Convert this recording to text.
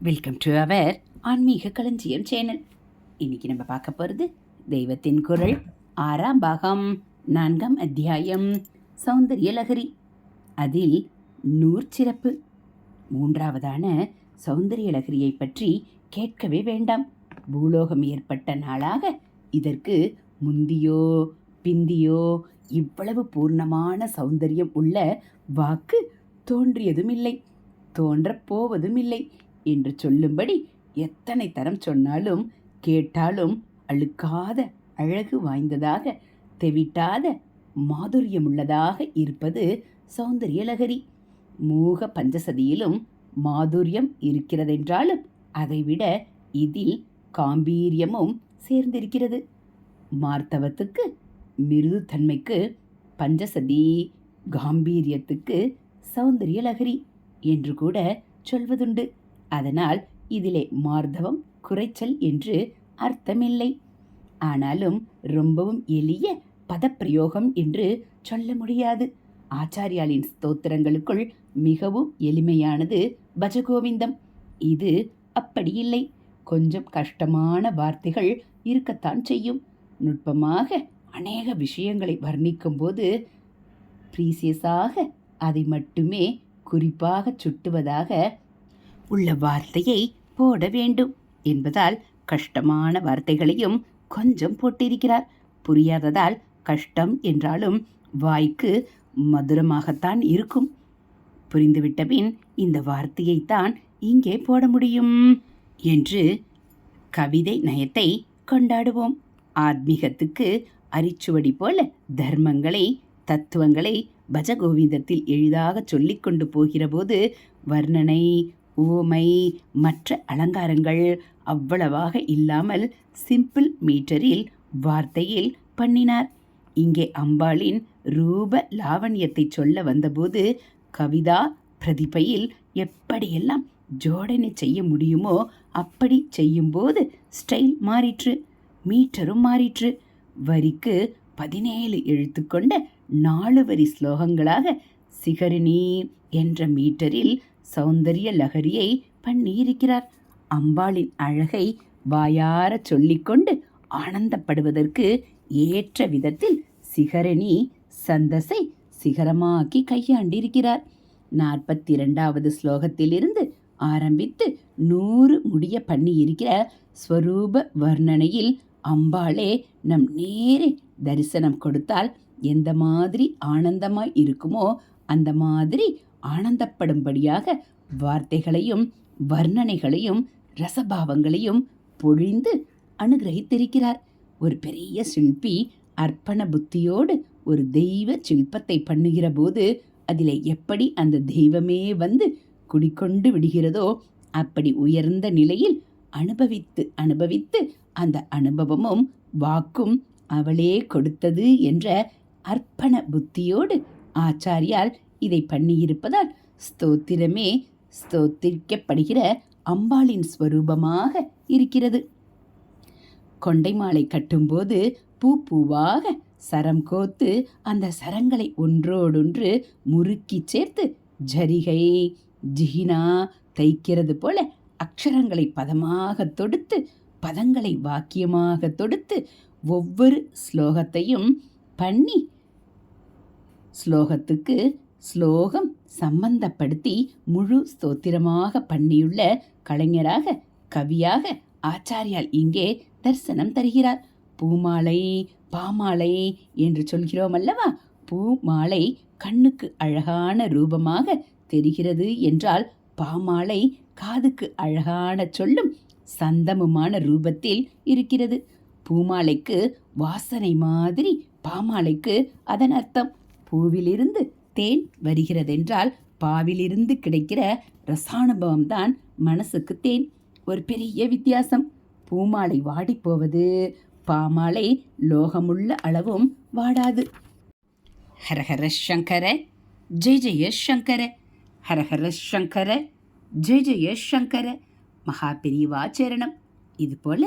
Welcome to our ஆன்மீக களஞ்சியம் channel இன்னைக்கு நம்ம பார்க்க போகிறது தெய்வத்தின் குரல் ஆறாம் பாகம் நான்காம் அத்தியாயம் சௌந்தரிய லகரி அதில் நூற்சிறப்பு மூன்றாவதான சௌந்தரிய லகரியை பற்றி கேட்கவே வேண்டாம். பூலோகம் ஏற்பட்ட நாளாக இதற்கு முந்தியோ பிந்தியோ இவ்வளவு பூர்ணமான சௌந்தரியம் உள்ள வாக்கு தோன்றியதும் இல்லை தோன்றப் போவதும் இல்லை என்று சொல்லும்படி எத்தனை தரம் சொன்னாலும் கேட்டாலும் அழுக்காத அழகு வாய்ந்ததாக தெவிட்டாத மாதுரியமுள்ளதாக இருப்பது சௌந்தரிய லகரி. மூக பஞ்சசதியிலும் மாதுரியம் இருக்கிறதென்றாலும் அதைவிட இதில் காம்பீரியமும் சேர்ந்திருக்கிறது. மார்த்தவத்துக்கு மிருதுத்தன்மைக்கு பஞ்சசதி காம்பீரியத்துக்கு சௌந்தரிய லகரி என்று கூட சொல்வதுண்டு. அதனால் இதிலே மார்தவம் குறைச்சல் என்று அர்த்தமில்லை. ஆனாலும் ரொம்பவும் எளிய பதப்பிரயோகம் என்று சொல்ல முடியாது. ஆச்சாரியாலின் ஸ்தோத்திரங்களுக்குள் மிகவும் எளிமையானது பஜகோவிந்தம். இது அப்படி இல்லை. கொஞ்சம் கஷ்டமான வார்த்தைகள் இருக்கத்தான் செய்யும். நுட்பமாக அநேக விஷயங்களை வர்ணிக்கும்போது ப்ரீசியஸாக அதை மட்டுமே குறிப்பாக சுட்டுவதாக உள்ள வார்த்தையை போட வேண்டும் என்பதால் கஷ்டமான வார்த்தைகளையும் கொஞ்சம் போட்டிருக்கிறார். புரியாததால் கஷ்டம் என்றாலும் வாய்க்கு மதுரமாகத்தான் இருக்கும். புரிந்துவிட்ட பின் இந்த வார்த்தையைத்தான் இங்கே போட முடியும் என்று கவிதை நயத்தை கொண்டாடுவோம். ஆத்மீகத்துக்கு அரிச்சுவடி போல தர்மங்களை தத்துவங்களை பஜகோவிந்தத்தில் எளிதாக சொல்லிக் கொண்டு போகிறபோது வர்ணனை ஊமை மற்ற அலங்காரங்கள் அவ்வளவாக இல்லாமல் சிம்பிள் மீட்டரில் வார்த்தையில் பண்ணினார். இங்கே அம்பாளின் ரூப லாவண்யத்தை சொல்ல வந்தபோது கவிதா பிரதிபையில் எப்படியெல்லாம் ஜோடனை செய்ய முடியுமோ அப்படி செய்யும்போது ஸ்டைல் மாறிற்று மீட்டரும் மாறிற்று. வரிக்கு பதினேழு எழுத்து கொண்ட நாலு வரி ஸ்லோகங்களாக சிகரிணி என்ற மீட்டரில் சௌந்தரிய லகரியை பண்ணியிருக்கிறார். அம்பாளின் அழகை வாயார சொல்லிக்கொண்டு ஆனந்தப்படுவதற்கு ஏற்ற விதத்தில் சிகரணி சந்தசை சிகரமாக்கி கையாண்டிருக்கிறார். நாற்பத்தி இரண்டாவது ஸ்லோகத்திலிருந்து ஆரம்பித்து நூறு முடிய பண்ணியிருக்கிற ஸ்வரூப வர்ணனையில் அம்பாளே நம் நேரே தரிசனம் கொடுத்தால் எந்த மாதிரி ஆனந்தமாய் இருக்குமோ அந்த மாதிரி ஆனந்தப்படும்படியாக வார்த்தைகளையும் வர்ணனைகளையும் ரசபாவங்களையும் பொழிந்து அனுகிரகித்திருக்கிறார். ஒரு பெரிய சில்பி அர்ப்பண புத்தியோடு ஒரு தெய்வ சிற்பத்தை பண்ணுகிற போது அதில் எப்படி அந்த தெய்வமே வந்து குடிக்கொண்டு விடுகிறதோ அப்படி உயர்ந்த நிலையில் அனுபவித்து அனுபவித்து அந்த அனுபவமும் வாக்கும் அவளே கொடுத்தது என்ற அர்ப்பண புத்தியோடு ஆச்சாரியால் இதை பண்ணியிருப்பதால் ஸ்தோத்திரமே ஸ்தோத்திரிக்கப்படுகிற அம்பாளின் ஸ்வரூபமாக இருக்கிறது. கொண்டை மாலை கட்டும்போது பூ பூவாக சரம் கோத்து அந்த சரங்களை ஒன்றோடொன்று முறுக்கி சேர்த்து ஜரிகை ஜிஹினா தைக்கிறது போல அக்ஷரங்களை பதமாக தொடுத்து பதங்களை வாக்கியமாக தொடுத்து ஒவ்வொரு ஸ்லோகத்தையும் பண்ணி ஸ்லோகத்துக்கு ஸ்லோகம் சம்பந்தப்படுத்தி முழு ஸ்தோத்திரமாக பண்ணியுள்ள கலைஞராக கவியாக ஆச்சாரியால் இங்கே தரிசனம் தருகிறார். பூமாலை பாமாலை என்று சொல்கிறோம் அல்லவா? பூமாலை கண்ணுக்கு அழகான ரூபமாக தெரிகிறது என்றால் பாமாலை காதுக்கு அழகான சொல்லும் சந்தமுமான ரூபத்தில் இருக்கிறது. பூமாலைக்கு வாசனை மாதிரி பாமாலைக்கு அதன் அர்த்தம். பூவிலிருந்து தேன் வருகிறதென்றால் பாவிலிருந்து கிடைக்கிற ரசானுபவம் தான் மனசுக்கு தேன். ஒரு பெரிய வித்தியாசம். பூமாலை வாடிப்போவது பாமாலை லோகமுள்ள அளவும் வாடாது. ஹரஹர சங்கர ஜெய ஜெய சங்கர ஹரஹர சங்கர ஜெய ஜெய சங்கர. மகா பெரியவாச்சரணம் இது போல்